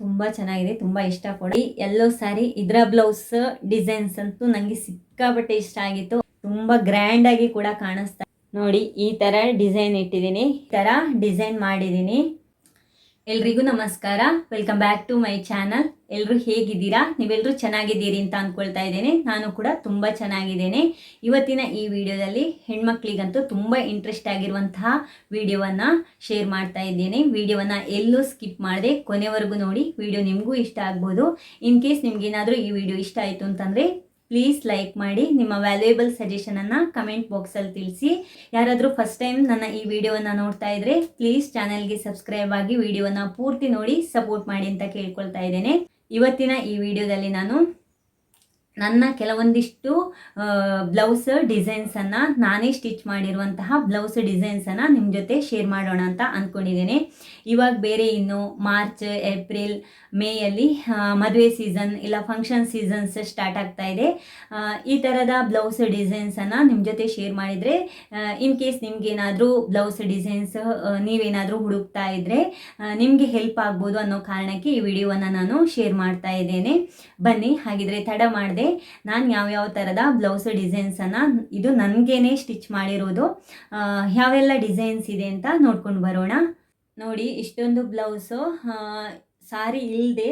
ತುಂಬ ಚೆನ್ನಾಗಿದೆ, ತುಂಬಾ ಇಷ್ಟ ಕೊಡಿ ಎಲ್ಲೋ ಸ್ಯಾರಿ ಇದರ ಬ್ಲೌಸ್ ಡಿಸೈನ್ಸ್ ಅಂತೂ ನನಗೆ ಸಿಕ್ಕಾಪಟ್ಟೆ ಇಷ್ಟ ಆಗಿತ್ತು. ತುಂಬಾ ಗ್ರ್ಯಾಂಡ್ ಆಗಿ ಕೂಡ ಕಾಣಿಸ್ತಾ ನೋಡಿ, ಈ ತರ ಡಿಸೈನ್ ಇಟ್ಟಿದ್ದೀನಿ. ಈ ತರ ಡಿಸೈನ್ ಮಾಡಿದ್ದೀನಿ. ಎಲ್ರಿಗೂ ನಮಸ್ಕಾರ. Welcome back to my channel ಎಲ್ಲರೂ ಹೇಗಿದ್ದೀರಾ? ನೀವೆಲ್ಲರೂ ಚೆನ್ನಾಗಿದ್ದೀರಿ ಅಂತ ಅಂದ್ಕೊಳ್ತಾ ಇದ್ದೇನೆ. ನಾನು ಕೂಡ ತುಂಬ ಚೆನ್ನಾಗಿದ್ದೇನೆ. ಇವತ್ತಿನ ಈ ವಿಡಿಯೋದಲ್ಲಿ ಹೆಣ್ಮಕ್ಳಿಗಂತೂ ತುಂಬ ಇಂಟ್ರೆಸ್ಟ್ ಆಗಿರುವಂತಹ ವಿಡಿಯೋವನ್ನು ಶೇರ್ ಮಾಡ್ತಾ ಇದ್ದೇನೆ. ವಿಡಿಯೋವನ್ನು ಎಲ್ಲೂ ಸ್ಕಿಪ್ ಮಾಡದೆ ಕೊನೆವರೆಗೂ ನೋಡಿ. ವಿಡಿಯೋ ನಿಮಗೂ ಇಷ್ಟ ಆಗ್ಬೋದು. ಇನ್ ಕೇಸ್ ನಿಮ್ಗೇನಾದರೂ ಈ ವಿಡಿಯೋ ಇಷ್ಟ ಆಯಿತು ಅಂತಂದರೆ ಪ್ಲೀಸ್ ಲೈಕ್ ಮಾಡಿ ನಿಮ್ಮ ವ್ಯಾಲ್ಯೂಯಬಲ್ ಸಜೆಷನನ್ನು ಕಮೆಂಟ್ ಬಾಕ್ಸಲ್ಲಿ ತಿಳಿಸಿ. ಯಾರಾದರೂ ಫಸ್ಟ್ ಟೈಮ್ ನನ್ನ ಈ ವಿಡಿಯೋವನ್ನು ನೋಡ್ತಾ ಇದ್ರೆ ಪ್ಲೀಸ್ ಚಾನಲ್ಗೆ ಸಬ್ಸ್ಕ್ರೈಬ್ ಆಗಿ ವಿಡಿಯೋನ ಪೂರ್ತಿ ನೋಡಿ ಸಪೋರ್ಟ್ ಮಾಡಿ ಅಂತ ಕೇಳ್ಕೊಳ್ತಾ ಇದ್ದೇನೆ. ಇವತ್ತಿನ ಈ ವಿಡಿಯೋದಲ್ಲಿ ನಾನು ನನ್ನ ಕೆಲವೊಂದಿಷ್ಟು ಬ್ಲೌಸ್ ಡಿಸೈನ್ಸನ್ನು ನಾನೇ ಸ್ಟಿಚ್ ಮಾಡಿರುವಂತಹ ಬ್ಲೌಸ್ ಡಿಸೈನ್ಸನ್ನು ನಿಮ್ಮ ಜೊತೆ ಶೇರ್ ಮಾಡೋಣ ಅಂತ ಅಂದ್ಕೊಂಡಿದ್ದೇನೆ ಇವಾಗ ಬೇರೆ ಇನ್ನು ಮಾರ್ಚ್ ಏಪ್ರಿಲ್ ಮೇಯಲ್ಲಿ ಮದುವೆ ಸೀಸನ್ ಇಲ್ಲ ಫಂಕ್ಷನ್ ಸೀಸನ್ಸ್ ಸ್ಟಾರ್ಟ್ ಆಗ್ತಾ ಇದೆ. ಈ ಥರದ ಬ್ಲೌಸ್ ಡಿಸೈನ್ಸನ್ನು ನಿಮ್ಮ ಜೊತೆ ಶೇರ್ ಮಾಡಿದರೆ ಇನ್ ಕೇಸ್ ನಿಮಗೇನಾದರೂ ಬ್ಲೌಸ್ ಡಿಸೈನ್ಸ್ ನೀವೇನಾದರೂ ಹುಡುಕ್ತಾ ಇದ್ದರೆ ನಿಮಗೆ ಹೆಲ್ಪ್ ಆಗ್ಬೋದು ಅನ್ನೋ ಕಾರಣಕ್ಕೆ ಈ ವಿಡಿಯೋವನ್ನು ನಾನು ಶೇರ್ ಮಾಡ್ತಾ ಇದ್ದೇನೆ. ಬನ್ನಿ, ಹಾಗಿದ್ರೆ ತಡ ಮಾಡದೆ. ನಾನು ಯಾವ್ಯಾವ ಥರದ ಬ್ಲೌಸ್ ಡಿಸೈನ್ಸನ್ನು ಇದು ನನಗೇನೆ ಸ್ಟಿಚ್ ಮಾಡಿರೋದು. ಯಾವೆಲ್ಲ ಡಿಸೈನ್ಸ್ ಇದೆ ಅಂತ ನೋಡ್ಕೊಂಡು ಬರೋಣ. ನೋಡಿ, ಇಷ್ಟೊಂದು ಬ್ಲೌಸು ಸಾರಿ ಇಲ್ಲದೆ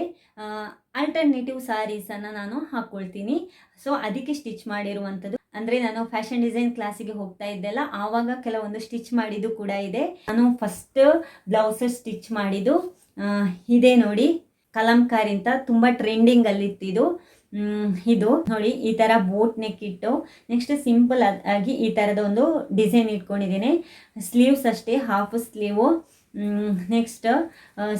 ಆಲ್ಟರ್ನೇಟಿವ್ ಸ್ಯಾರೀಸನ್ನು ನಾನು ಹಾಕ್ಕೊಳ್ತೀನಿ ಸೊ ಅದಕ್ಕೆ ಸ್ಟಿಚ್ ಮಾಡಿರುವಂಥದ್ದು. ಅಂದರೆ ನಾನು ಫ್ಯಾಷನ್ ಡಿಸೈನ್ ಕ್ಲಾಸಿಗೆ ಹೋಗ್ತಾ ಇದ್ದೆಲ್ಲ, ಆವಾಗ ಕೆಲವೊಂದು ಸ್ಟಿಚ್ ಮಾಡಿದ್ದು ಕೂಡ ಇದೆ. ನಾನು ಫಸ್ಟ್ ಬ್ಲೌಸ್ ಸ್ಟಿಚ್ ಮಾಡಿದ್ದು ಇದೆ ನೋಡಿ. ಕಲಂಕಾರಿ ಅಂತ ತುಂಬ ಟ್ರೆಂಡಿಂಗಲ್ಲಿತ್ತು ಇದು ನೋಡಿ, ಈ ಥರ ಬೋಟ್ ನೆಕ್ ಇಟ್ಟು ನೆಕ್ಸ್ಟ್ ಸಿಂಪಲ್ ಆಗಿ ಈ ಥರದ ಒಂದು ಡಿಸೈನ್ ಇಟ್ಕೊಂಡಿದ್ದೀನಿ. ಸ್ಲೀವ್ಸ್ ಅಷ್ಟೇ ಹಾಫ್ ಸ್ಲೀವು ನೆಕ್ಸ್ಟ್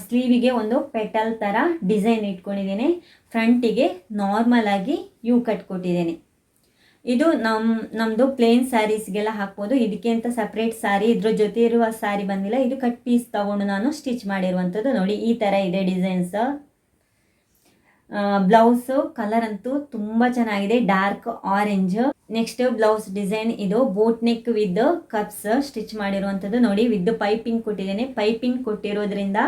ಸ್ಲೀವಿಗೆ ಒಂದು ಪೆಟಲ್ ಥರ ಡಿಸೈನ್ ಇಟ್ಕೊಂಡಿದ್ದೀನಿ. ಫ್ರಂಟಿಗೆ ನಾರ್ಮಲ್ ಆಗಿ ಯೂ ಕಟ್ ಕೊಟ್ಟಿದ್ದೀನಿ. ಇದು ನಮ್ಮ ನಮ್ಮದು ಪ್ಲೇನ್ ಸ್ಯಾರೀಸ್ಗೆಲ್ಲ ಹಾಕ್ಬೋದು. ಇದಕ್ಕೆ ಅಂತ ಸಪ್ರೇಟ್ ಸಾರಿ ಇದ್ರ ಜೊತೆ ಇರುವ ಸ್ಯಾರಿ ಬಂದಿಲ್ಲ. ಇದು ಕಟ್ ಪೀಸ್ ತೊಗೊಂಡು ನಾನು ಸ್ಟಿಚ್ ಮಾಡಿರುವಂಥದ್ದು. ನೋಡಿ, ಈ ಥರ ಇದೆ ಡಿಸೈನ್ಸ್ ಬ್ಲೌಸು ಕಲರ್ ಅಂತೂ ತುಂಬ ಚೆನ್ನಾಗಿದೆ. Dark orange next blouse design ಇದು boat neck with cups stitch ಮಾಡಿರುವಂಥದ್ದು. ನೋಡಿ ವಿದ್ ಪೈಪಿಂಗ್ ಕೊಟ್ಟಿದ್ದೇನೆ. ಪೈಪಿಂಗ್ ಕೊಟ್ಟಿರೋದ್ರಿಂದ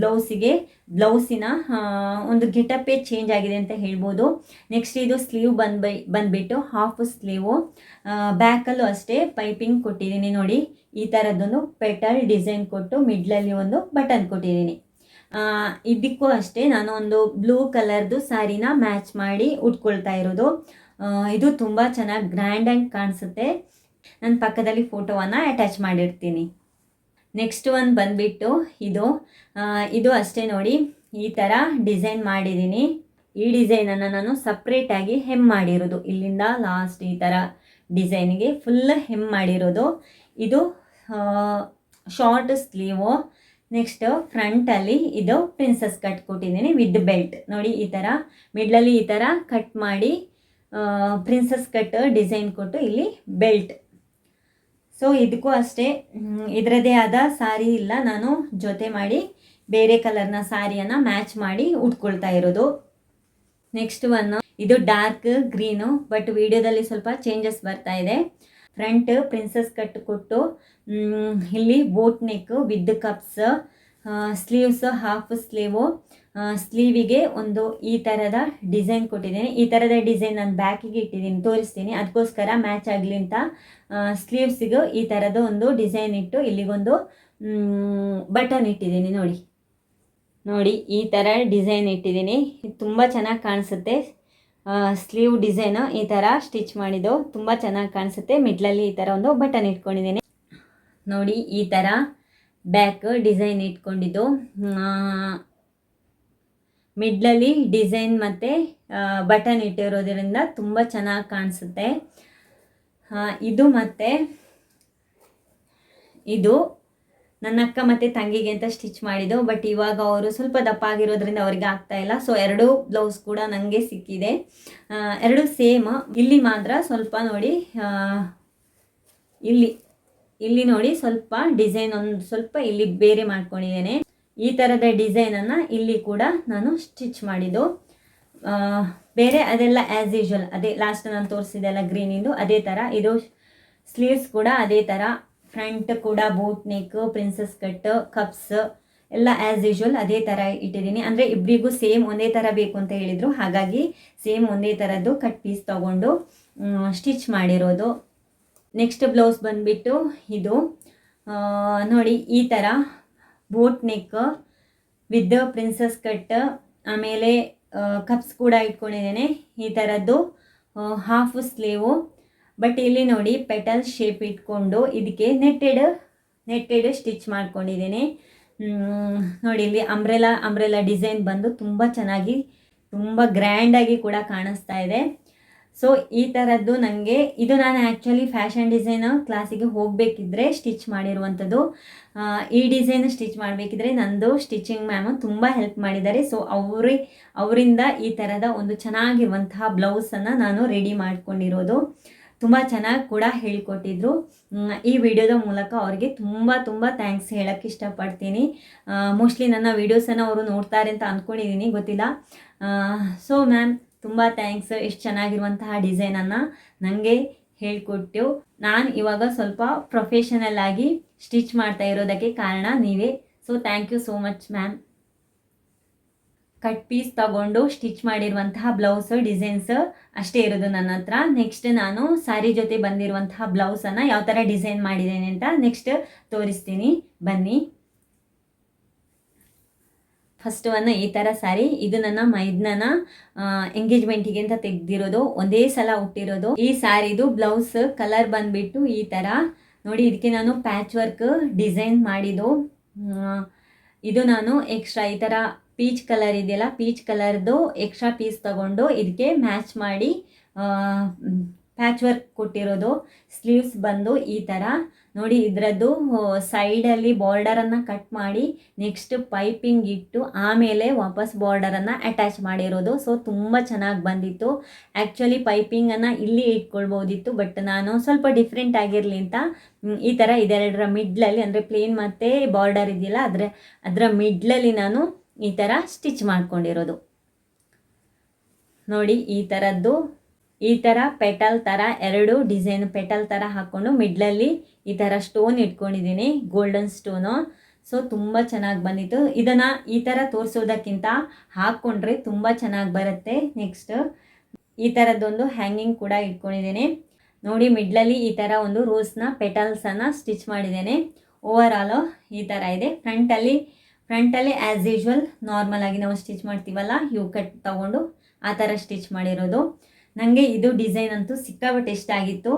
ಬ್ಲೌಸಿಗೆ ಬ್ಲೌಸಿನ ಒಂದು ಗೆಟಪೇ ಚೇಂಜ್ ಆಗಿದೆ ಅಂತ ಹೇಳ್ಬೋದು. ನೆಕ್ಸ್ಟ್ ಇದು ಸ್ಲೀವ್ ಬಂದ್ಬೈ ಬಂದ್ಬಿಟ್ಟು ಹಾಫ್ ಸ್ಲೀವು ಬ್ಯಾಕಲ್ಲೂ ಅಷ್ಟೇ ಪೈಪಿಂಗ್ ಕೊಟ್ಟಿದ್ದೀನಿ ನೋಡಿ. ಈ ಥರದ್ದೊಂದು ಪೆಟಲ್ ಡಿಸೈನ್ ಕೊಟ್ಟು ಮಿಡ್ಲಲ್ಲಿ ಒಂದು ಬಟನ್ ಕೊಟ್ಟಿದ್ದೀನಿ. ಇದಕ್ಕೂ ಅಷ್ಟೇ ನಾನು ಒಂದು ಬ್ಲೂ ಕಲರ್ದು ಸ್ಯಾರಿನ ಮ್ಯಾಚ್ ಮಾಡಿ ಉಟ್ಕೊಳ್ತಾ ಇರೋದು. ಇದು ತುಂಬ ಚೆನ್ನಾಗಿ ಗ್ರ್ಯಾಂಡ್ ಆಗಿ ಕಾಣಿಸುತ್ತೆ. ನನ್ನ ಪಕ್ಕದಲ್ಲಿ ಫೋಟೋವನ್ನು ಅಟ್ಯಾಚ್ ಮಾಡಿರ್ತೀನಿ. ನೆಕ್ಸ್ಟ್ ಒಂದು ಬಂದ್ಬಿಟ್ಟು ಇದು. ಇದು ಅಷ್ಟೇ ನೋಡಿ, ಈ ಥರ ಡಿಸೈನ್ ಮಾಡಿದ್ದೀನಿ. ಈ ಡಿಸೈನನ್ನು ನಾನು ಸಪ್ರೇಟಾಗಿ ಹೆಮ್ ಮಾಡಿರೋದು. ಇಲ್ಲಿಂದ ಲಾಸ್ಟ್ ಈ ಥರ ಡಿಸೈನ್ಗೆ ಫುಲ್ ಹೆಮ್ ಮಾಡಿರೋದು. ಇದು ಶಾರ್ಟ್ ಸ್ಲೀವು. ನೆಕ್ಸ್ಟ್ ಫ್ರಂಟಲ್ಲಿ ಇದು ಪ್ರಿನ್ಸಸ್ ಕಟ್ ಕೊಟ್ಟಿದ್ದೀನಿ ವಿತ್ ಬೆಲ್ಟ್ ನೋಡಿ, ಈ ಥರ ಮಿಡ್ಲಲ್ಲಿ ಈ ಥರ ಕಟ್ ಮಾಡಿ ಪ್ರಿನ್ಸಸ್ ಕಟ್ ಡಿಸೈನ್ ಕೊಟ್ಟು ಇಲ್ಲಿ ಬೆಲ್ಟ್ ಸೊ ಇದಕ್ಕೂ ಅಷ್ಟೇ ಇದರದೇ ಆದ ಸಾರಿ ಇಲ್ಲ. ನಾನು ಜೊತೆ ಮಾಡಿ ಬೇರೆ ಕಲರ್ನ ಸಾರಿಯನ್ನು ಮ್ಯಾಚ್ ಮಾಡಿ ಉಟ್ಕೊಳ್ತಾ ಇರೋದು. ನೆಕ್ಸ್ಟ್ ಒನ್ ಇದು ಡಾರ್ಕ್ ಗ್ರೀನು ಬಟ್ ವಿಡಿಯೋದಲ್ಲಿ ಸ್ವಲ್ಪ ಚೇಂಜಸ್ ಬರ್ತಾ ಇದೆ. ಫ್ರಂಟ್ ಪ್ರಿನ್ಸಸ್ ಕಟ್ ಕೊಟ್ಟು ಇಲ್ಲಿ boat neck with cups sleeves half sleeve ಸ್ಲೀವಿಗೆ ಒಂದು ಈ ಥರದ ಡಿಸೈನ್ ಕೊಟ್ಟಿದ್ದೀನಿ. ಈ ಥರದ ಡಿಸೈನ್ ನಾನು ಬ್ಯಾಕಿಗೆ ಇಟ್ಟಿದ್ದೀನಿ, ತೋರಿಸ್ತೀನಿ. ಅದಕ್ಕೋಸ್ಕರ ಮ್ಯಾಚ್ ಆಗಲಿ ಅಂತ ಸ್ಲೀವ್ಸಿಗೂ ಈ ಥರದ ಒಂದು ಡಿಸೈನ್ ಇಟ್ಟು ಇಲ್ಲಿಗೊಂದು ಬಟನ್ ಇಟ್ಟಿದ್ದೀನಿ ನೋಡಿ. ನೋಡಿ, ಈ ಥರ ಡಿಸೈನ್ ಇಟ್ಟಿದ್ದೀನಿ. ತುಂಬ ಚೆನ್ನಾಗಿ ಕಾಣಿಸುತ್ತೆ. ಸ್ಲೀವ್ ಡಿಸೈನು ಈ ಥರ ಸ್ಟಿಚ್ ಮಾಡಿದ್ದು ತುಂಬ ಚೆನ್ನಾಗಿ ಕಾಣಿಸುತ್ತೆ. ಮಿಡ್ಲಲ್ಲಿ ಈ ಥರ ಒಂದು ಬಟನ್ ಇಟ್ಕೊಂಡಿದ್ದೀನಿ. ನೋಡಿ, ಈ ಥರ ಬ್ಯಾಕ್ ಡಿಸೈನ್ ಇಟ್ಕೊಂಡಿದ್ದು. ಮಿಡ್ಲಲ್ಲಿ ಡಿಸೈನ್ ಮತ್ತು ಬಟನ್ ಇಟ್ಟಿರೋದ್ರಿಂದ ತುಂಬ ಚೆನ್ನಾಗಿ ಕಾಣಿಸುತ್ತೆ. ಇದು ಮತ್ತೆ, ಇದು ನನ್ನ ಅಕ್ಕ ಮತ್ತು ತಂಗಿಗೆ ಅಂತ ಸ್ಟಿಚ್ ಮಾಡಿದ್ದು ಬಟ್ ಇವಾಗ ಅವರು ಸ್ವಲ್ಪ ದಪ್ಪ ಆಗಿರೋದ್ರಿಂದ ಅವರಿಗೆ ಆಗ್ತಾ ಇಲ್ಲ. ಸೊ ಎರಡೂ ಬ್ಲೌಸ್ ಕೂಡ ನನಗೆ ಸಿಕ್ಕಿದೆ. ಎರಡು ಸೇಮ್ ಇಲ್ಲಿ ಮಾತ್ರ ಸ್ವಲ್ಪ ನೋಡಿ ಇಲ್ಲಿ ಇಲ್ಲಿ ನೋಡಿ ಸ್ವಲ್ಪ ಡಿಸೈನ್ ಒಂದು ಸ್ವಲ್ಪ ಇಲ್ಲಿ ಬೇರೆ ಮಾಡ್ಕೊಂಡಿದ್ದೇನೆ. ಈ ಥರದ ಡಿಸೈನನ್ನು ಇಲ್ಲಿ ಕೂಡ ನಾನು ಸ್ಟಿಚ್ ಮಾಡಿದ್ದು. ಬೇರೆ ಅದೆಲ್ಲ ಆ್ಯಸ್ ಯೂಶ್ವಲ್ ಅದೇ ಲಾಸ್ಟ್ ನಾನು ತೋರಿಸಿದೆಲ್ಲ ಗ್ರೀನಿಂದು ಅದೇ ಥರ ಇದು ಸ್ಲೀವ್ಸ್ ಕೂಡ ಅದೇ ಥರ ಫ್ರಂಟ್ ಕೂಡ boat neck princess cut cups ಎಲ್ಲ ಆ್ಯಸ್ ಯೂಶುವಲ್ ಅದೇ ಥರ ಇಟ್ಟಿದ್ದೀನಿ. ಅಂದರೆ ಇಬ್ಬರಿಗೂ ಸೇಮ್ ಒಂದೇ ಥರ ಬೇಕು ಅಂತ ಹೇಳಿದರು. ಹಾಗಾಗಿ ಸೇಮ್ ಒಂದೇ ಥರದ್ದು ಕಟ್ ಪೀಸ್ ತೊಗೊಂಡು ಸ್ಟಿಚ್ ಮಾಡಿರೋದು. ನೆಕ್ಸ್ಟ್ ಬ್ಲೌಸ್ ಬಂದುಬಿಟ್ಟು ಇದು ನೋಡಿ ಈ ಥರ boat neck with princess cut ಆಮೇಲೆ ಕಪ್ಸ್ ಕೂಡ ಇಟ್ಕೊಂಡಿದ್ದೇನೆ. ಈ ಥರದ್ದು ಹಾಫ್ ಸ್ಲೀವು ಬಟ್ ಇಲ್ಲಿ ನೋಡಿ ಪೆಟಲ್ ಶೇಪ್ ಇಟ್ಕೊಂಡು ಇದಕ್ಕೆ ನೆಟ್ಟೆಡ್ ನೆಟ್ಟೆಡ್ ಸ್ಟಿಚ್ ಮಾಡ್ಕೊಂಡಿದ್ದೀನಿ. ನೋಡಿ ಇಲ್ಲಿ ಅಂಬ್ರೆಲಾ ಅಂಬ್ರೆಲಾ ಡಿಸೈನ್ ಬಂದು ತುಂಬ ಚೆನ್ನಾಗಿ, ತುಂಬ ಗ್ರ್ಯಾಂಡಾಗಿ ಕೂಡ ಕಾಣಿಸ್ತಾ ಇದೆ. ಸೊ ಈ ಥರದ್ದು ನನಗೆ ಇದು ನಾನು ಆ್ಯಕ್ಚುಲಿ ಫ್ಯಾಷನ್ ಡಿಸೈನ್ ಕ್ಲಾಸಿಗೆ ಹೋಗಬೇಕಿದ್ರೆ ಸ್ಟಿಚ್ ಮಾಡಿರುವಂಥದ್ದು. ಈ ಡಿಸೈನ್ ಸ್ಟಿಚ್ ಮಾಡಬೇಕಿದ್ರೆ ನಂದು ಸ್ಟಿಚಿಂಗ್ ಮ್ಯಾಮು ತುಂಬ ಹೆಲ್ಪ್ ಮಾಡಿದ್ದಾರೆ. ಸೊ ಅವ್ರಿ, ಅವರಿಂದ ಈ ಥರದ ಒಂದು ಚೆನ್ನಾಗಿರುವಂತಹ ಬ್ಲೌಸನ್ನು ನಾನು ರೆಡಿ ಮಾಡ್ಕೊಂಡಿರೋದು. ತುಂಬ ಚೆನ್ನಾಗಿ ಕೂಡ ಹೇಳಿಕೊಟ್ಟಿದ್ರು. ಈ ವಿಡಿಯೋದ ಮೂಲಕ ಅವರಿಗೆ ತುಂಬ ತುಂಬ ಥ್ಯಾಂಕ್ಸ್ ಹೇಳೋಕ್ಕೆ ಇಷ್ಟಪಡ್ತೀನಿ. ಮೋಸ್ಟ್ಲಿ ನನ್ನ ವೀಡಿಯೋಸನ್ನು ಅವರು ನೋಡ್ತಾರೆ ಅಂತ ಅಂದ್ಕೊಂಡಿದ್ದೀನಿ ಗೊತ್ತಿಲ್ಲ. ಸೊ ಮ್ಯಾಮ್ ತುಂಬ ಥ್ಯಾಂಕ್ಸ್ ಎಷ್ಟು ಚೆನ್ನಾಗಿರುವಂತಹ ಡಿಸೈನನ್ನು ನನಗೆ ಹೇಳಿಕೊಟ್ಟು. ನಾನು ಇವಾಗ ಸ್ವಲ್ಪ ಪ್ರೊಫೆಷನಲ್ ಆಗಿ ಸ್ಟಿಚ್ ಮಾಡ್ತಾ ಇರೋದಕ್ಕೆ ಕಾರಣ ನೀವೇ. So thank you so much ma'am cut piece ತಗೊಂಡು ಸ್ಟಿಚ್ ಮಾಡಿರುವಂತಹ ಬ್ಲೌಸ್, ಡಿಸೈನ್ಸ್ ಅಷ್ಟೇ ಇರೋದು ನನ್ನ ಹತ್ರ. ನೆಕ್ಸ್ಟ್ ನಾನು ಸ್ಯಾರಿ ಜೊತೆ ಬಂದಿರುವಂತಹ ಬ್ಲೌಸನ್ನು ಯಾವ ಥರ ಡಿಸೈನ್ ಮಾಡಿದ್ದೇನೆ ಅಂತ ನೆಕ್ಸ್ಟ್ ತೋರಿಸ್ತೀನಿ. ಬನ್ನಿ. ಫಸ್ಟ್ ಒನ್ ಈ ಥರ ಸ್ಯಾರಿ ಇದು ನನ್ನ ಮೈದ್ನನ ಎಂಗೇಜ್ಮೆಂಟಿಗೆ ಅಂತ ತೆಗ್ದಿರೋದು. ಒಂದೇ ಸಲ ಹುಟ್ಟಿರೋದು ಈ ಸ್ಯಾರಿದು ಬ್ಲೌಸ್ ಕಲರ್ ಬಂದ್ಬಿಟ್ಟು ಈ ಥರ ನೋಡಿ, ಇದಕ್ಕೆ ನಾನು ಪ್ಯಾಚ್ ವರ್ಕ್ ಡಿಸೈನ್ ಮಾಡಿದ್ದು ಇದು ನಾನು ಎಕ್ಸ್ಟ್ರಾ ಈ ಥರ ಪೀಚ್ ಕಲರ್ ಇದೆಯಲ್ಲ, ಪೀಚ್ ಕಲರ್ದು ಎಕ್ಸ್ಟ್ರಾ ಪೀಸ್ ತಗೊಂಡು ಇದಕ್ಕೆ ಮ್ಯಾಚ್ ಮಾಡಿ ಪ್ಯಾಚ್ ವರ್ಕ್ ಕೊಟ್ಟಿರೋದು ಸ್ಲೀವ್ಸ್ ಬಂದು ಈ ಥರ ನೋಡಿ ಇದರದ್ದು ಸೈಡಲ್ಲಿ ಬಾರ್ಡರನ್ನು ಕಟ್ ಮಾಡಿ ನೆಕ್ಸ್ಟ್ ಪೈಪಿಂಗ್ ಇಟ್ಟು ಆಮೇಲೆ ವಾಪಸ್ ಬಾರ್ಡರನ್ನು ಅಟ್ಯಾಚ್ ಮಾಡಿರೋದು. ಸೊ ತುಂಬ ಚೆನ್ನಾಗಿ ಬಂದಿತ್ತು. ಆ್ಯಕ್ಚುಲಿ ಪೈಪಿಂಗನ್ನು ಇಲ್ಲಿ ಇಟ್ಕೊಳ್ಬೋದಿತ್ತು ಬಟ್ ನಾನು ಸ್ವಲ್ಪ ಡಿಫ್ರೆಂಟ್ ಆಗಿರಲಿ ಅಂತ ಈ ಥರ ಇದೆರಡರ ಮಿಡ್ಲಲ್ಲಿ ಅಂದರೆ ಪ್ಲೇನ್ ಮತ್ತು ಬಾರ್ಡರ್ ಇದೆಯಲ್ಲ, ಅದರ ಅದರ ಮಿಡ್ಲಲ್ಲಿ ನಾನು ಈ ಥರ ಸ್ಟಿಚ್ ಮಾಡ್ಕೊಂಡಿರೋದು. ನೋಡಿ, ಈ ಥರದ್ದು ಈ ಥರ ಪೆಟಲ್ ಥರ ಎರಡು ಡಿಸೈನ್ ಪೆಟಲ್ ಥರ ಹಾಕ್ಕೊಂಡು ಮಿಡ್ಲಲ್ಲಿ ಈ ಥರ ಸ್ಟೋನ್ ಇಟ್ಕೊಂಡಿದ್ದೀನಿ ಗೋಲ್ಡನ್ ಸ್ಟೋನು ಸೊ ತುಂಬ ಚೆನ್ನಾಗಿ ಬಂದಿತ್ತು. ಇದನ್ನು ಈ ಥರ ತೋರಿಸೋದಕ್ಕಿಂತ ಹಾಕ್ಕೊಂಡ್ರೆ ತುಂಬ ಚೆನ್ನಾಗಿ ಬರುತ್ತೆ. ನೆಕ್ಸ್ಟ್ ಈ ಥರದ್ದೊಂದು ಹ್ಯಾಂಗಿಂಗ್ ಕೂಡ ಇಟ್ಕೊಂಡಿದ್ದೀನಿ. ನೋಡಿ ಮಿಡ್ಲಲ್ಲಿ ಈ ಥರ ಒಂದು ರೋಸ್ನ ಪೆಟಲ್ಸನ್ನು ಸ್ಟಿಚ್ ಮಾಡಿದ್ದೇನೆ. ಓವರ್ ಆಲು ಈ ಥರ ಇದೆ. ಫ್ರಂಟಲ್ಲಿ ಫ್ರಂಟಲ್ಲಿ ಆ್ಯಸ್ ಯೂಶ್ವಲ್ ನಾರ್ಮಲ್ ಆಗಿ ನಾವು ಸ್ಟಿಚ್ ಮಾಡ್ತೀವಲ್ಲ ಯು ಕಟ್ ತಗೊಂಡು ಆ ಥರ ಸ್ಟಿಚ್ ಮಾಡಿರೋದು. ನನಗೆ ಇದು ಡಿಸೈನ್ ಅಂತೂ ಸಿಕ್ಕಾಪಟ್ಟೆ ಇಷ್ಟ ಆಗಿತ್ತು.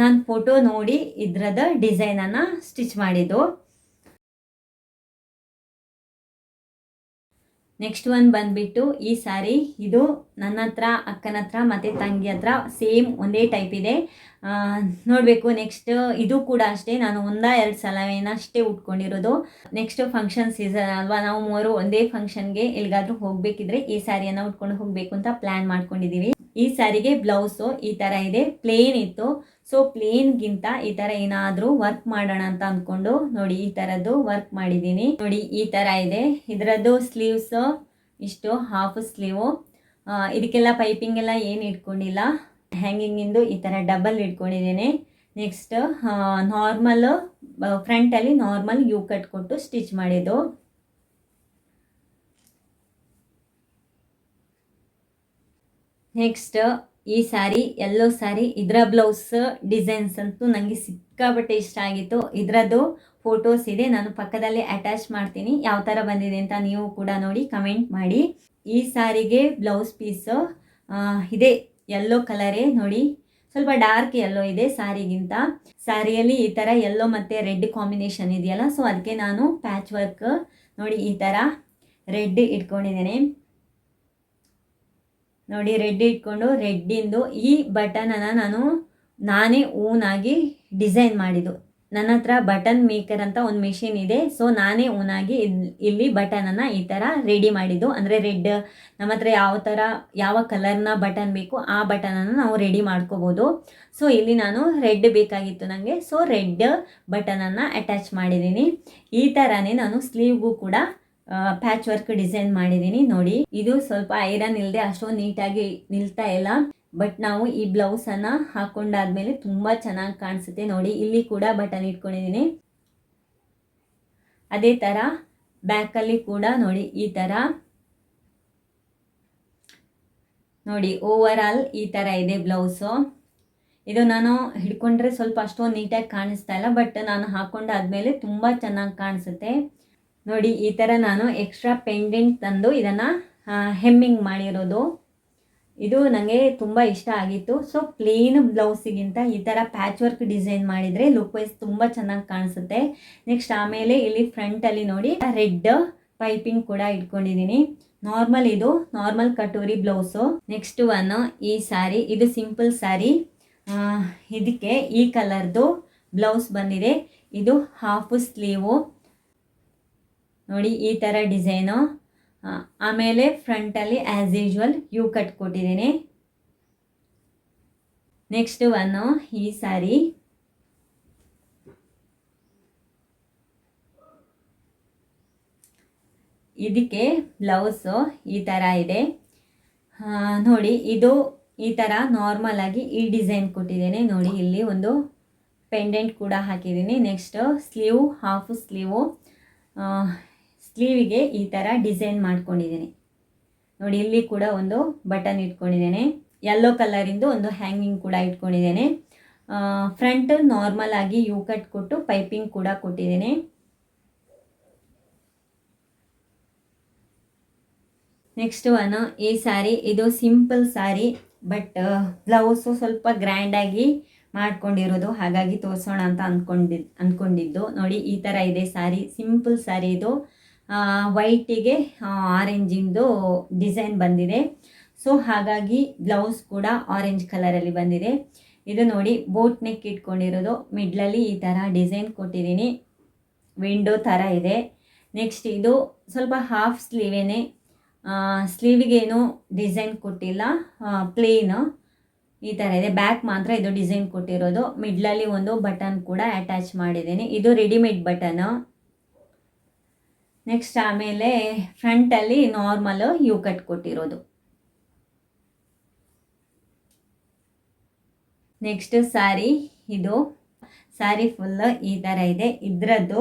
ನಾನು ಫೋಟೋ ನೋಡಿ ಇದ್ರದ ಡಿಸೈನನ್ನು ಸ್ಟಿಚ್ ಮಾಡಿದ್ದು. ನೆಕ್ಸ್ಟ್ ಒನ್ ಬಂದ್ಬಿಟ್ಟು ಈ ಸ್ಯಾರಿ ಇದು ನನ್ನ ಹತ್ರ, ಅಕ್ಕನ ಹತ್ರ ಮತ್ತು ತಂಗಿ ಹತ್ರ ಸೇಮ್ ಒಂದೇ ಟೈಪ್ ಇದೆ. ನೋಡಬೇಕು ನೆಕ್ಸ್ಟ್ ಇದು ಕೂಡ ಅಷ್ಟೇ, ನಾನು ಒಂದ ಎರಡು ಸಲ ಏನಷ್ಟೇ ಉಟ್ಕೊಂಡಿರೋದು. ನೆಕ್ಸ್ಟ್ ಫಂಕ್ಷನ್ ಸೀಸನ್ ಅಲ್ವಾ, ನಾವು ಮೂವರು ಒಂದೇ ಫಂಕ್ಷನ್ಗೆ ಎಲ್ಲಿಗಾದರೂ ಹೋಗಬೇಕಿದ್ರೆ ಈ ಸ್ಯಾರಿಯನ್ನು ಉಟ್ಕೊಂಡು ಹೋಗಬೇಕು ಅಂತ ಪ್ಲ್ಯಾನ್ ಮಾಡ್ಕೊಂಡಿದ್ದೀವಿ ಈ ಸ್ಯಾರಿಗೆ ಬ್ಲೌಸು ಈ ಥರ ಇದೆ ಪ್ಲೇನ್ ಇತ್ತು. ಸೊ ಪ್ಲೇನ್ಗಿಂತ ಈ ಥರ ಏನಾದರೂ ವರ್ಕ್ ಮಾಡೋಣ ಅಂತ ಅಂದ್ಕೊಂಡು ನೋಡಿ ಈ ಥರದ್ದು ವರ್ಕ್ ಮಾಡಿದ್ದೀನಿ. ನೋಡಿ ಈ ಥರ ಇದೆ. ಇದರದ್ದು ಸ್ಲೀವ್ಸ್ ಇಷ್ಟು ಹಾಫ್ ಸ್ಲೀವು ಇದಕ್ಕೆಲ್ಲ ಪೈಪಿಂಗ್ ಎಲ್ಲ ಏನು ಇಟ್ಕೊಂಡಿಲ್ಲ. ಹ್ಯಾಂಗಿಂಗಿಂದು ಈ ಥರ ಡಬಲ್ ಇಟ್ಕೊಂಡಿದ್ದೀನಿ. ನೆಕ್ಸ್ಟ್ ನಾರ್ಮಲ್ ಫ್ರಂಟಲ್ಲಿ ನಾರ್ಮಲ್ ಯೂ ಕಟ್ ಕೊಟ್ಟು ಸ್ಟಿಚ್ ಮಾಡಿದ್ದು. ನೆಕ್ಸ್ಟ್ ಈ ಸಾರಿ ಎಲ್ಲೋ ಸ್ಯಾರಿ ಇದರ ಬ್ಲೌಸ್ ಡಿಸೈನ್ಸ್ ಅಂತೂ ನನಗೆ ಸಿಕ್ಕಾಪಟ್ಟೆ ಇಷ್ಟ ಆಗಿತ್ತು. ಇದರದ್ದು ಫೋಟೋಸ್ ಇದೆ, ನಾನು ಪಕ್ಕದಲ್ಲಿ ಅಟ್ಯಾಚ್ ಮಾಡ್ತೀನಿ. ಯಾವ ಥರ ಬಂದಿದೆ ಅಂತ ನೀವು ಕೂಡ ನೋಡಿ ಕಮೆಂಟ್ ಮಾಡಿ. ಈ ಸಾರಿಗೆ ಬ್ಲೌಸ್ ಪೀಸು ಇದೆ ಎಲ್ಲೋ ಕಲರೇ ನೋಡಿ. ಸ್ವಲ್ಪ ಡಾರ್ಕ್ ಎಲ್ಲೋ ಇದೆ ಸ್ಯಾರಿಗಿಂತ ಸ್ಯಾರಿಯಲ್ಲಿ ಈ ಥರ ಎಲ್ಲೋ ಮತ್ತು ರೆಡ್ ಕಾಂಬಿನೇಷನ್ ಇದೆಯಲ್ಲ ಸೊ ಅದಕ್ಕೆ ನಾನು ಪ್ಯಾಚ್ ವರ್ಕ್ ನೋಡಿ ಈ ಥರ ರೆಡ್ ಇಟ್ಕೊಂಡಿದ್ದೇನೆ. ನೋಡಿ, ರೆಡ್ ಇಟ್ಕೊಂಡು, ರೆಡ್ಡಿಂದು ಈ ಬಟನನ್ನು ನಾನು ನಾನೇ ಓನಾಗಿ ಡಿಸೈನ್ ಮಾಡಿದ್ದು. ನನ್ನ ಹತ್ರ ಬಟನ್ ಮೇಕರ್ ಅಂತ ಒಂದು ಮಿಷಿನ್ ಇದೆ. ಸೊ, ನಾನೇ ಓನಾಗಿ ಇಲ್ಲಿ ಇಲ್ಲಿ ಬಟನನ್ನು ಈ ಥರ ರೆಡಿ ಮಾಡಿದ್ದು. ಅಂದರೆ ರೆಡ್, ನಮ್ಮ ಹತ್ರ ಯಾವ ಥರ ಯಾವ ಕಲರ್ನ ಬಟನ್ ಬೇಕು ಆ ಬಟನನ್ನು ನಾವು ರೆಡಿ ಮಾಡ್ಕೋಬೋದು. ಸೊ, ಇಲ್ಲಿ ನಾನು ರೆಡ್ ಬೇಕಾಗಿತ್ತು ನನಗೆ ಸೊ, ರೆಡ್ ಬಟನನ್ನು ಅಟ್ಯಾಚ್ ಮಾಡಿದ್ದೀನಿ. ಈ ಥರನೇ ನಾನು ಸ್ಲೀವ್ಗೂ ಕೂಡ ಪ್ಯಾಚ್ ವರ್ಕ್ ಡಿಸೈನ್ ಮಾಡಿದ್ದೀನಿ ನೋಡಿ. ಇದು ಸ್ವಲ್ಪ ಐರನ್ ಇಲ್ಲದೆ ಅಷ್ಟೊಂದು ನೀಟಾಗಿ ನಿಲ್ತಾ ಇಲ್ಲ. ಬಟ್ ನಾವು ಈ ಬ್ಲೌಸನ್ನು ಹಾಕೊಂಡಾದ್ಮೇಲೆ ತುಂಬ ಚೆನ್ನಾಗಿ ಕಾಣಿಸುತ್ತೆ ನೋಡಿ. ಇಲ್ಲಿ ಕೂಡ ಬಟನ್ ಇಟ್ಕೊಂಡಿದ್ದೀನಿ ಅದೇ ಥರ ಬ್ಯಾಕಲ್ಲಿ ಕೂಡ ನೋಡಿ, ಈ ಥರ ನೋಡಿ ಓವರ್ ಈ ಥರ ಇದೆ ಬ್ಲೌಸು ಇದು ನಾನು ಹಿಡ್ಕೊಂಡ್ರೆ ಸ್ವಲ್ಪ ಅಷ್ಟೊಂದು ನೀಟಾಗಿ ಕಾಣಿಸ್ತಾ ಇಲ್ಲ ಬಟ್ ನಾನು ಹಾಕೊಂಡಾದ್ಮೇಲೆ ತುಂಬ ಚೆನ್ನಾಗಿ ಕಾಣಿಸುತ್ತೆ. ನೋಡಿ, ಈ ಥರ ನಾನು ಎಕ್ಸ್ಟ್ರಾ ಪೆಂಡೆಂಟ್ ತಂದು ಇದನ್ನು ಹೆಮ್ಮಿಂಗ್ ಮಾಡಿರೋದು. ಇದು ನನಗೆ ತುಂಬ ಇಷ್ಟ ಆಗಿತ್ತು. ಸೊ ಪ್ಲೇನ್ ಬ್ಲೌಸಿಗಿಂತ ಈ ಥರ ಪ್ಯಾಚ್ ವರ್ಕ್ ಡಿಸೈನ್ ಮಾಡಿದರೆ ಲುಕ್ ವೈಸ್ ತುಂಬ ಚೆನ್ನಾಗಿ ಕಾಣಿಸುತ್ತೆ. ನೆಕ್ಸ್ಟ್ ಆಮೇಲೆ ಇಲ್ಲಿ ಫ್ರಂಟಲ್ಲಿ ನೋಡಿ, ರೆಡ್ ಪೈಪಿಂಗ್ ಕೂಡ ಇಟ್ಕೊಂಡಿದ್ದೀನಿ ನಾರ್ಮಲ್ ಇದು normal katori blouse next one ಈ ಸ್ಯಾರಿ ಇದು ಸಿಂಪಲ್ ಸ್ಯಾರಿ ಇದಕ್ಕೆ ಈ ಕಲರ್ದು ಬ್ಲೌಸ್ ಬಂದಿದೆ. ಇದು ಹಾಫು ಸ್ಲೀವು ನೋಡಿ, ಈ ಥರ ಡಿಸೈನು. ಆಮೇಲೆ ಫ್ರಂಟಲ್ಲಿ ಆ್ಯಸ್ ಯೂಶ್ವಲ್ ಯು ಕಟ್ ಕೊಟ್ಟಿದ್ದೀನಿ. ನೆಕ್ಸ್ಟ್ ಒನ್ನು ಈ ಸಾರಿ ಇದಕ್ಕೆ ಬ್ಲೌಸು ಈ ಥರ ಇದೆ. ನೋಡಿ, ಇದು ಈ ಥರ ನಾರ್ಮಲಾಗಿ ಈ ಡಿಸೈನ್ ಕೊಟ್ಟಿದ್ದೇನೆ. ನೋಡಿ, ಇಲ್ಲಿ ಒಂದು ಪೆಂಡೆಂಟ್ ಕೂಡ ಹಾಕಿದ್ದೀನಿ. ನೆಕ್ಸ್ಟು ಸ್ಲೀವ್ ಹಾಫ್ ಸ್ಲೀವು ಸ್ಲೀವಿಗೆ ಈ ಥರ ಡಿಸೈನ್ ಮಾಡ್ಕೊಂಡಿದ್ದೀನಿ. ನೋಡಿ, ಇಲ್ಲಿ ಕೂಡ ಒಂದು ಬಟನ್ ಇಟ್ಕೊಂಡಿದ್ದೇನೆ. ಯೆಲ್ಲೋ ಕಲರಿಂದು ಒಂದು ಹ್ಯಾಂಗಿಂಗ್ ಕೂಡ ಇಟ್ಕೊಂಡಿದ್ದೇನೆ. ಫ್ರಂಟ್ ನಾರ್ಮಲ್ ಆಗಿ ಯು ಕಟ್ ಕೊಟ್ಟು ಪೈಪಿಂಗ್ ಕೂಡ ಕೊಟ್ಟಿದ್ದೇನೆ. ನೆಕ್ಸ್ಟ್ ಒನ್ ಈ ಸ್ಯಾರಿ ಇದು ಸಿಂಪಲ್ ಸ್ಯಾರಿ ಬಟ್ ಬ್ಲೌಸು ಸ್ವಲ್ಪ ಗ್ರ್ಯಾಂಡಾಗಿ ಮಾಡ್ಕೊಂಡಿರೋದು. ಹಾಗಾಗಿ ತೋರಿಸೋಣ ಅಂತ ಅಂದ್ಕೊಂಡಿದ್ದು ಅಂದ್ಕೊಂಡಿದ್ದು ನೋಡಿ, ಈ ಥರ ಇದೆ ಸ್ಯಾರಿ ಸಿಂಪಲ್ ಸಾರಿ ಇದು. ವೈಟಿಗೆ ಆರೆಂಜಿಂದು ಡಿಸೈನ್ ಬಂದಿದೆ. ಸೊ, ಹಾಗಾಗಿ ಬ್ಲೌಸ್ ಕೂಡ ಆರೆಂಜ್ ಕಲರಲ್ಲಿ ಬಂದಿದೆ. ಇದು ನೋಡಿ ಬೋಟ್ ನೆಕ್ ಇಟ್ಕೊಂಡಿರೋದು. ಮಿಡ್ಲಲ್ಲಿ ಈ ಥರ ಡಿಸೈನ್ ಕೊಟ್ಟಿದ್ದೀನಿ. ವಿಂಡೋ ಥರ ಇದೆ. ನೆಕ್ಸ್ಟ್ ಇದು ಸ್ವಲ್ಪ ಹಾಫ್ ಸ್ಲೀವೇನೆ ಸ್ಲೀವಿಗೇನು ಡಿಸೈನ್ ಕೊಟ್ಟಿಲ್ಲ. ಪ್ಲೇನ್ ಈ ಥರ ಇದೆ. ಬ್ಯಾಕ್ ಮಾತ್ರ ಇದು ಡಿಸೈನ್ ಕೊಟ್ಟಿರೋದು. ಮಿಡ್ಲಲ್ಲಿ ಒಂದು ಬಟನ್ ಕೂಡ ಅಟ್ಯಾಚ್ ಮಾಡಿದ್ದೀನಿ. ಇದು ರೆಡಿಮೇಡ್ ಬಟನ್ ನೆಕ್ಸ್ಟ್ ಆಮೇಲೆ ಫ್ರಂಟಲ್ಲಿ ನಾರ್ಮಲ್ ಯು ಕಟ್ ಕೊಟ್ಟಿರೋದು. ನೆಕ್ಸ್ಟ್ ಸ್ಯಾರಿ ಇದು ಸ್ಯಾರಿ ಫುಲ್ ಈ ಥರ ಇದೆ. ಇದರದ್ದು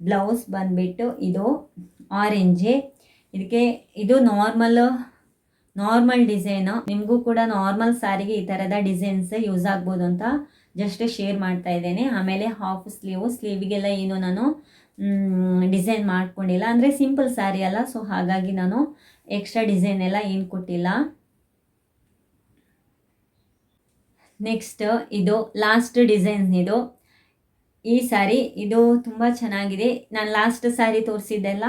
ಬ್ಲೌಸ್ ಬಂದ್ಬಿಟ್ಟು ಇದು ಆರೆಂಜೆ ಇದಕ್ಕೆ ಇದು ನಾರ್ಮಲ್ ನಾರ್ಮಲ್ ಡಿಸೈನು ನಿಮಗೂ ಕೂಡ ನಾರ್ಮಲ್ ಸ್ಯಾರಿಗೆ ಈ ಥರದ ಡಿಸೈನ್ಸ್ ಯೂಸ್ ಆಗ್ಬೋದು ಅಂತ ಜಸ್ಟ್ ಶೇರ್ ಮಾಡ್ತಾ ಇದ್ದೇನೆ. ಆಮೇಲೆ ಹಾಫ್ ಸ್ಲೀವು ಸ್ಲೀವಿಗೆಲ್ಲ ಏನು ನಾನು ಡಿಸೈನ್ ಮಾಡ್ಕೊಂಡಿಲ್ಲ. ಅಂದರೆ ಸಿಂಪಲ್ ಸ್ಯಾರಿ ಅಲ್ಲ ಸೊ ಹಾಗಾಗಿ ನಾನು ಎಕ್ಸ್ಟ್ರಾ ಡಿಸೈನ್ ಎಲ್ಲ ಏನು ಕೊಟ್ಟಿಲ್ಲ. ನೆಕ್ಸ್ಟ್ ಇದು ಲಾಸ್ಟ್ ಡಿಸೈನ್ ಇದು. ಈ ಸ್ಯಾರಿ ಇದು ತುಂಬ ಚೆನ್ನಾಗಿದೆ. ನಾನು ಲಾಸ್ಟ್ ಸ್ಯಾರಿ ತೋರಿಸಿದ್ದೆಲ್ಲ,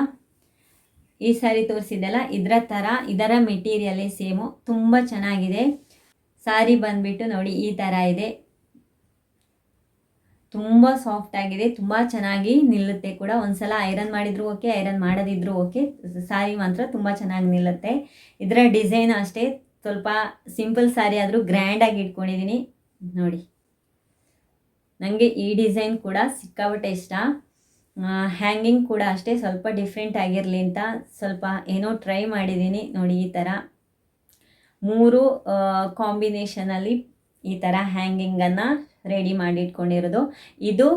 ಈ ಸ್ಯಾರಿ ತೋರಿಸಿದ್ದೆಲ್ಲ ಇದರ ಥರ ಇದರ ಮೆಟೀರಿಯಲೇ ಸೇಮು ತುಂಬ ಚೆನ್ನಾಗಿದೆ. ಸ್ಯಾರಿ ಬಂದ್ಬಿಟ್ಟು ನೋಡಿ, ಈ ಥರ ಇದೆ. ತುಂಬ ಸಾಫ್ಟ್ ಆಗಿದೆ, ತುಂಬ ಚೆನ್ನಾಗಿ ನಿಲ್ಲುತ್ತೆ ಕೂಡ. ಒಂದ್ಸಲ ಐರನ್ ಮಾಡಿದ್ರು ಓಕೆ ಐರನ್ ಮಾಡದಿದ್ರು ಓಕೆ ಸಾರಿ ಮಾತ್ರ ತುಂಬ ಚೆನ್ನಾಗಿ ನಿಲ್ಲುತ್ತೆ. ಇದರ ಡಿಸೈನ್ ಅಷ್ಟೇ, ಸ್ವಲ್ಪ ಸಿಂಪಲ್ ಸ್ಯಾರಿ ಆದರೂ ಗ್ರ್ಯಾಂಡಾಗಿ ಇಟ್ಕೊಂಡಿದ್ದೀನಿ ನೋಡಿ. ನನಗೆ ಈ ಡಿಸೈನ್ ಕೂಡ ಸಿಕ್ಕಾಪಟ್ಟೆ ಇಷ್ಟ. ಹ್ಯಾಂಗಿಂಗ್ ಕೂಡ ಅಷ್ಟೇ, ಸ್ವಲ್ಪ ಡಿಫ್ರೆಂಟ್ ಆಗಿರಲಿ ಅಂತ ಸ್ವಲ್ಪ ಏನೋ ಟ್ರೈ ಮಾಡಿದ್ದೀನಿ ನೋಡಿ, ಈ ಥರ ಮೂರು ಕಾಂಬಿನೇಷನಲ್ಲಿ ಈ ಥರ ಹ್ಯಾಂಗಿಂಗನ್ನು ರೆಡಿ ಮಾಡಿ ಇಟ್ಕೊಂಡಿರೋದು ಇದು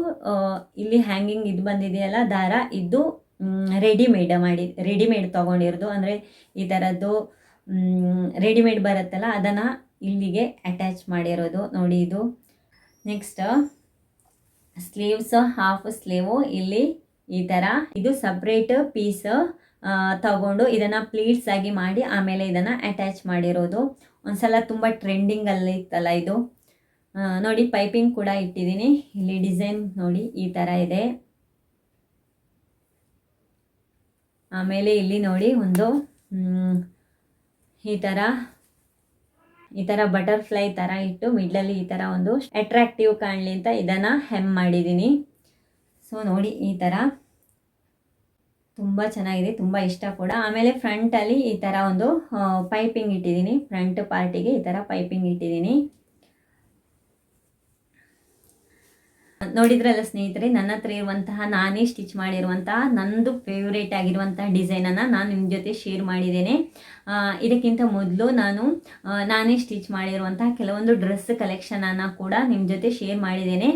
ಇಲ್ಲಿ ಹ್ಯಾಂಗಿಂಗ್ ಇದು ಬಂದಿದೆಯಲ್ಲ, ದಾರ. ಇದು ರೆಡಿಮೇಡ್ ಮಾಡಿ ರೆಡಿಮೇಡ್ ತೊಗೊಂಡಿರೋದು. ಅಂದರೆ ಈ ಥರದ್ದು ರೆಡಿಮೇಡ್ ಬರುತ್ತಲ್ಲ, ಅದನ್ನು ಇಲ್ಲಿಗೆ ಅಟ್ಯಾಚ್ ಮಾಡಿರೋದು. ನೋಡಿ ಇದು. ನೆಕ್ಸ್ಟ್ ಸ್ಲೀವ್ಸ್ ಹಾಫ್ ಸ್ಲೀವು ಇಲ್ಲಿ ಈ ಥರ ಇದು ಸಪ್ರೇಟ್ ಪೀಸ್ ತಗೊಂಡು ಇದನ್ನು ಪ್ಲೀಟ್ಸ್ ಆಗಿ ಮಾಡಿ, ಆಮೇಲೆ ಇದನ್ನು ಅಟ್ಯಾಚ್ ಮಾಡಿರೋದು. ಒಂದ್ಸಲ ತುಂಬ ಟ್ರೆಂಡಿಂಗಲ್ಲಿ ಇತ್ತಲ್ಲ ಇದು. ನೋಡಿ ಪೈಪಿಂಗ್ ಕೂಡ ಇಟ್ಟಿದ್ದೀನಿ. ಇಲ್ಲಿ ಡಿಸೈನ್ ನೋಡಿ, ಈ ಥರ ಇದೆ. ಆಮೇಲೆ ಇಲ್ಲಿ ನೋಡಿ, ಒಂದು ಈ ಥರ ಈ ಥರ ಬಟರ್ಫ್ಲೈ ಥರ ಇಟ್ಟು ಮಿಡ್ಲಲ್ಲಿ ಈ ಥರ ಒಂದು ಅಟ್ರಾಕ್ಟಿವ್ ಕಾಣಲಿ ಅಂತ ಇದನ್ನು ಹೆಮ್ ಮಾಡಿದ್ದೀನಿ. ಸೊ ನೋಡಿ, ಈ ಥರ ತುಂಬ ಚೆನ್ನಾಗಿದೆ, ತುಂಬ ಇಷ್ಟ ಕೂಡ. ಆಮೇಲೆ ಫ್ರಂಟಲ್ಲಿ ಈ ಥರ ಒಂದು ಪೈಪಿಂಗ್ ಇಟ್ಟಿದ್ದೀನಿ. ಫ್ರಂಟ್ ಪಾರ್ಟಿಗೆ ಈ ಥರ ಪೈಪಿಂಗ್ ಇಟ್ಟಿದ್ದೀನಿ. ನೋಡಿದ್ರಲ್ಲ ಸ್ನೇಹಿತರೆ, ನನ್ನ ಹತ್ರ ಇರುವಂತಹ ನಾನೇ ಸ್ಟಿಚ್ ಮಾಡಿರುವಂತಹ, ನಂದು ಫೇವ್ರೇಟ್ ಆಗಿರುವಂತಹ ಡಿಸೈನನ್ನು ನಾನು ನಿಮ್ಮ ಜೊತೆ ಶೇರ್ ಮಾಡಿದ್ದೇನೆ. ಇದಕ್ಕಿಂತ ಮೊದಲು ನಾನು ನಾನೇ ಸ್ಟಿಚ್ ಮಾಡಿರುವಂತಹ ಕೆಲವೊಂದು ಡ್ರೆಸ್ ಕಲೆಕ್ಷನನ್ನು ಕೂಡ ನಿಮ್ಮ ಜೊತೆ ಶೇರ್ ಮಾಡಿದ್ದೇನೆ.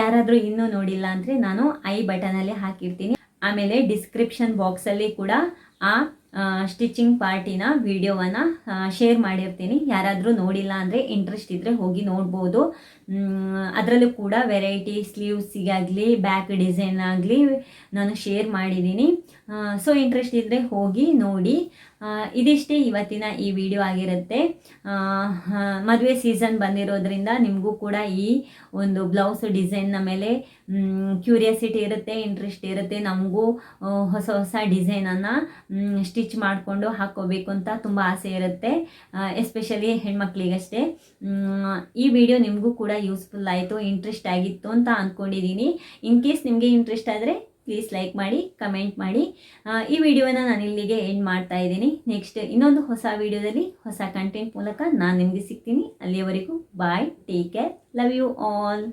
ಯಾರಾದರೂ ಇನ್ನೂ ನೋಡಿಲ್ಲ ಅಂದರೆ ನಾನು ಐ ಬಟನಲ್ಲಿ ಹಾಕಿರ್ತೀನಿ. ಆಮೇಲೆ ಡಿಸ್ಕ್ರಿಪ್ಷನ್ ಬಾಕ್ಸಲ್ಲಿ ಕೂಡ ಆ ಸ್ಟಿಚಿಂಗ್ ಪಾರ್ಟಿನ ವಿಡಿಯೋವನ್ನು ಶೇರ್ ಮಾಡಿರ್ತೀನಿ. ಯಾರಾದರೂ ನೋಡಿಲ್ಲ ಅಂದರೆ ಇಂಟ್ರೆಸ್ಟ್ ಇದ್ದರೆ ಹೋಗಿ ನೋಡ್ಬೋದು. ಅದರಲ್ಲೂ ಕೂಡ ವೆರೈಟಿ ಸ್ಲೀವ್ಸಿಗಾಗಲಿ ಬ್ಯಾಕ್ ಡಿಸೈನ್ ಆಗಲಿ ನಾನು ಶೇರ್ ಮಾಡಿದ್ದೀನಿ. ಸೊ ಇಂಟ್ರೆಸ್ಟ್ ಇದ್ದರೆ ಹೋಗಿ ನೋಡಿ. ಇದಿಷ್ಟೇ ಇವತ್ತಿನ ಈ ವಿಡಿಯೋ ಆಗಿರುತ್ತೆ. ಮದುವೆ ಸೀಸನ್ ಬಂದಿರೋದ್ರಿಂದ ನಿಮಗೂ ಕೂಡ ಈ ಒಂದು ಬ್ಲೌಸ್ ಡಿಸೈನ್ನ ಮೇಲೆ ಕ್ಯೂರಿಯಾಸಿಟಿ ಇರುತ್ತೆ ಇಂಟ್ರೆಸ್ಟ್ ಇರುತ್ತೆ. ನಮಗೂ ಹೊಸ ಹೊಸ ಡಿಸೈನನ್ನು ಸ್ಟಿಚ್ ಮಾಡಿಕೊಂಡು ಹಾಕ್ಕೋಬೇಕು ಅಂತ ತುಂಬ ಆಸೆ ಇರುತ್ತೆ. ಎಸ್ಪೆಷಲಿ ಹೆಣ್ಮಕ್ಳಿಗಷ್ಟೇ. ಈ ವಿಡಿಯೋ ನಿಮಗೂ ಕೂಡ ಯೂಸ್ಫುಲ್ ಆಯಿತು ಇಂಟ್ರೆಸ್ಟ್ ಆಗಿತ್ತು ಅಂತ ಅಂದ್ಕೊಂಡಿದ್ದೀನಿ ಇನ್ ಕೇಸ್ ನಿಮಗೆ ಇಂಟ್ರೆಸ್ಟ್ ಆದರೆ ಪ್ಲೀಸ್ ಲೈಕ್ ಮಾಡಿ ಕಮೆಂಟ್ ಮಾಡಿ. ಈ ವಿಡಿಯೋನ ನಾನು ಇಲ್ಲಿಗೆ ಎಂಡ್ ಮಾಡ್ತಾ ಇದ್ದೀನಿ. ನೆಕ್ಸ್ಟ್ ಇನ್ನೊಂದು ಹೊಸ ವಿಡಿಯೋದಲ್ಲಿ ಹೊಸ ಕಂಟೆಂಟ್ ಮೂಲಕ ನಾನು ನಿಮಗೆ ಸಿಗ್ತೀನಿ. ಅಲ್ಲಿಯವರೆಗೂ bye take care love you all